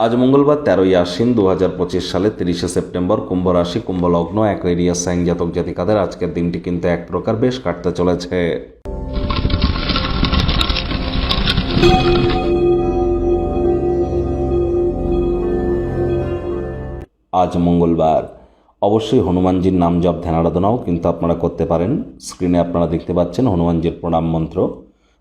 আজ মঙ্গলবার তেরোই আশ্বিন দু হাজার পঁচিশ সালে তিরিশে সেপ্টেম্বর কুম্ভ রাশি কুম্ভ লগ্ন অ্যাকোয়েরিয়াস সাইন জাতক জাতিকাদের আজকের দিনটি কিন্তু এক প্রকার বেশ কাটতে চলেছে। আজ মঙ্গলবার। অবশ্যই হনুমানজির নাম জপ ধ্যান আরাধনাও কিন্তু আপনারা করতে পারেন। স্ক্রিনে আপনারা দেখতে পাচ্ছেন হনুমানজির প্রণাম মন্ত্র।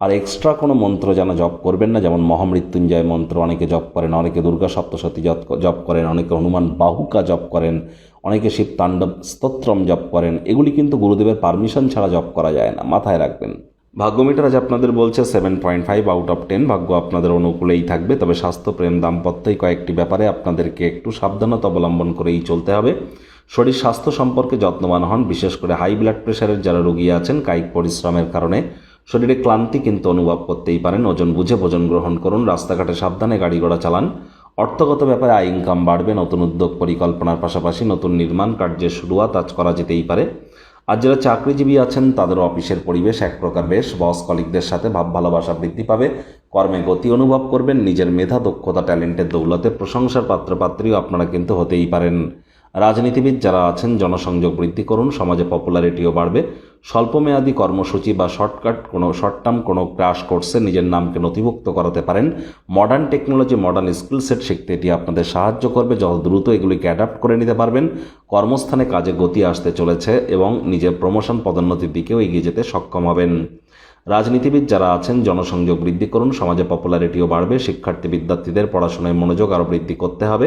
আর এক্সট্রা কোনো মন্ত্র যেন জপ করবেন না, যেমন মহামৃত্যুঞ্জয় মন্ত্র, অনেকে জপ করেন, অনেকে দুর্গা সপ্তশতী জপ করেন, অনেকে হনুমান বাহুকা জপ করেন, অনেকে শিব তাণ্ডব স্তোত্রম জপ করেন, এগুলি কিন্তু গুরুদেবের পারমিশন ছাড়া জপ করা যায় না, মাথায় রাখবেন। ভাগ্যমিটার আজ আপনাদের বলছে seven point five out of ten ভাগ্য আপনাদের অনুকূলেই থাকবে, তবে স্বাস্থ্য, প্রেম দাম্পত্যই কয়েকটি ব্যাপারে আপনাদেরকে একটু সাবধানতা অবলম্বন করেই চলতে হবে। শরীর স্বাস্থ্য সম্পর্কে যত্নবান হন, বিশেষ করে হাই ব্লাড প্রেশারের যারা রোগী আছেন, কায়িক পরিশ্রমের কারণে। শরীরে ক্লান্তি কিন্তু অনুভব করতেই পারেন। ওজন বুঝে ভোজন গ্রহণ করুন। রাস্তাঘাটে সাবধানে গাড়ি ঘোড়া চালান। অর্থগত ব্যাপারে আয়, ইনকাম বাড়বে। নতুন উদ্যোগ পরিকল্পনার পাশাপাশি নতুন নির্মাণ কার্যের শুরুয়াত আজ করা যেতেই পারে। আর যারা চাকরিজীবী আছেন তাদের অফিসের পরিবেশ এক প্রকার বেশ। বস কলিকদের সাথে ভাব ভালোবাসা বৃদ্ধি পাবে। কর্মে গতি অনুভব করবেন। নিজের মেধা, দক্ষতা, ট্যালেন্টের দৌলতে প্রশংসার পাত্রপাত্রীও আপনারা কিন্তু হতেই পারেন। রাজনীতিবিদ যারা আছেন, জনসংযোগ বৃদ্ধি করুন, সমাজে পপুলারিটিও বাড়বে। স্বল্পমেয়াদী কর্মসূচি বা শর্টকাট কোনো শর্ট টার্ম কোনো ক্রাশ কোর্সে নিজের নামকে নথিভুক্ত করাতে পারেন। Modern technology modern skill set শিখতে এটি আপনাদের সাহায্য করবে। যত দ্রুত এগুলিকে অ্যাডাপ্ট করে নিতে পারবেন, কর্মস্থানে কাজে গতি আসতে চলেছে এবং নিজের প্রমোশন পদোন্নতির দিকেও এগিয়ে যেতে সক্ষম হবেন। রাজনীতিবিদ যারা আছেন, জনসংযোগ বৃদ্ধি করুন, সমাজে পপুলারিটিও বাড়বে। শিক্ষার্থী, বিদ্যার্থীদের পড়াশোনায় মনোযোগ আরও বৃদ্ধি করতে হবে।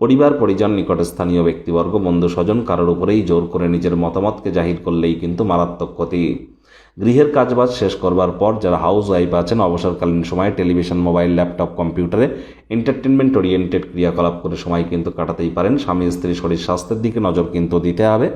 পরিবার, পরিজন, নিকটে স্থানীয় ব্যক্তিবর্গ বন্ধু স্বজন কারোর উপরেই জোর করে নিজের মতামতকে জাহির করলেই কিন্তু মারাত্মক ক্ষতি। গৃহের কাজবাজ শেষ করবার পর যারা হাউস ওয়াইফ আছেন, অবসরকালীন সময়ে টেলিভিশন, মোবাইল, ল্যাপটপ, কম্পিউটারে এন্টারটেনমেন্ট ওরিয়েন্টেড ক্রিয়াকলাপ করে সময় কিন্তু কাটাতেই পারেন। স্বামী, স্ত্রী, শরীর স্বাস্থ্যের দিকে নজর কিন্তু দিতে হবে।